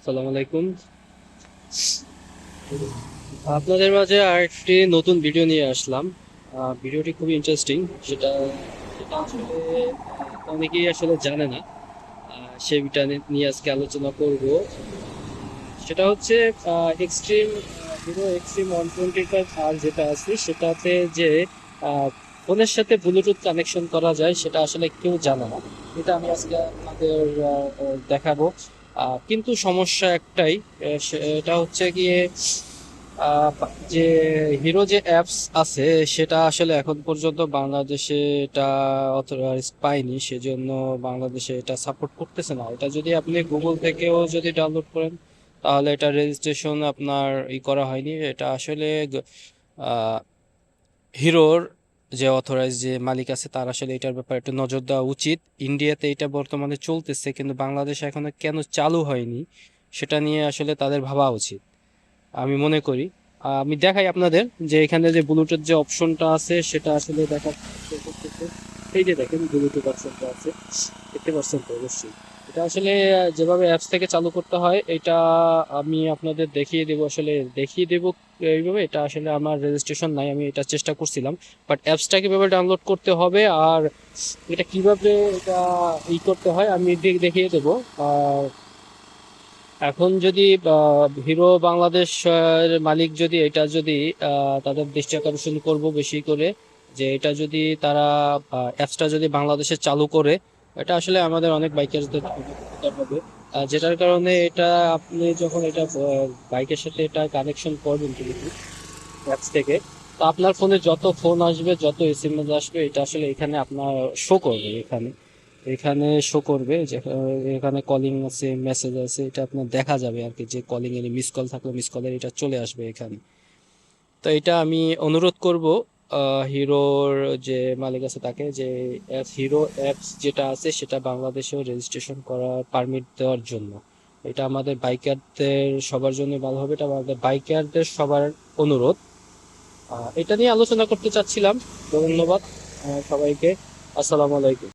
আসসালামু আলাইকুম। আপনাদের মাঝে আরেকটি নতুন ভিডিও নিয়ে আসলাম। ভিডিওটি খুবই ইন্টারেস্টিং সেটা সেটা অনেকেই আসলে জানে না। ভিটা নিয়ে আজকে আলোচনা করব। সেটা হচ্ছে extreme Hero extreme one twenty five আর যেটা আছে, সেটাতে যে ফোনের সাথে ব্লুটুথ কানেকশন করা যায়, সেটা আসলে কেউ জানে না। এটা আমি আজকে আপনাদের দেখাবো। কিন্তু সমস্যা একটাই সেটা হচ্ছে গিয়ে যে হিরো যে অ্যাপস আছে, সেটা আসলে এখন পর্যন্ত বাংলাদেশে এটা অথরাইজ পায়নি, সেজন্য বাংলাদেশে এটা সাপোর্ট করতেছে না। এটা যদি আপনি গুগল থেকেও যদি ডাউনলোড করেন, তাহলে এটা রেজিস্ট্রেশন আপনার ই করা হয়নি। এটা আসলে হিরোর যে অথরাইজ যে মালিক আছে, তার আসলে এটার ব্যাপারে একটু নজর দেওয়া উচিত। ইন্ডিয়াতে এটা বর্তমানে চলতেছে, কিন্তু বাংলাদেশে এখনও কেন চালু হয়নি, সেটা নিয়ে আসলে তাদের ভাবা উচিত, আমি মনে করি। আমি দেখাই আপনাদের যে এখানে যে ব্লুটুথ যে অপশনটা আছে, সেটা আসলে দেখা এই যে দেখেন ব্লুটুথ অপশনটা আছে, দেখতে পাচ্ছেন তো অবশ্যই। এটা আসলে যেভাবে অ্যাপস থেকে চালু করতে হয়, এটা আমি আপনাদের দেখিয়ে দেবো, আসলে দেখিয়ে দেবো, এইভাবে। এটা আসলে আমার রেজিস্ট্রেশন নাই, আমি এটা চেষ্টা করছিলাম। বাট অ্যাপসটা কীভাবে ডাউনলোড করতে হবে আর এটা কীভাবে এটা ই করতে হয়, আমি দেখিয়ে দেবো। আর এখন যদি হিরো বাংলাদেশ মালিক যদি এটা যদি তাদের দৃষ্টি আকর্ষণ করব বেশি করে, যে এটা যদি তারা অ্যাপসটা যদি বাংলাদেশে চালু করে এটা আসলে আমাদের অনেক বাইকারদের হবে। যেটার কারণে এটা আপনি যখন এটা বাইকের সাথে এটা কানেকশন করবেন কিন্তু অ্যাপস থেকে, তো আপনার ফোনে যত ফোন আসবে, যত এসএমএস আসবে, এটা আসলে এখানে আপনার শো করবে, এখানে। এখানে শো করবে এখানে কলিং আছে মেসেজ আছে, এটা আপনার দেখা যাবে আর কি, যে কলিং এর মিস কল থাকলে মিস কলের এটা চলে আসবে এখানে। তো এটা আমি অনুরোধ করব হিরোর যে মালিক আছে তাকে, যে হিরো অ্যাপস যেটা আছে সেটা বাংলাদেশেও রেজিস্ট্রেশন করার পারমিট দেওয়ার জন্য। এটা আমাদের বাইকারদের সবার জন্য ভালো হবে, এটা আমাদের বাইকারদের সবার অনুরোধ। এটা নিয়ে আলোচনা করতে চাচ্ছিলাম। ধন্যবাদ সবাইকে। আসসালামু আলাইকুম।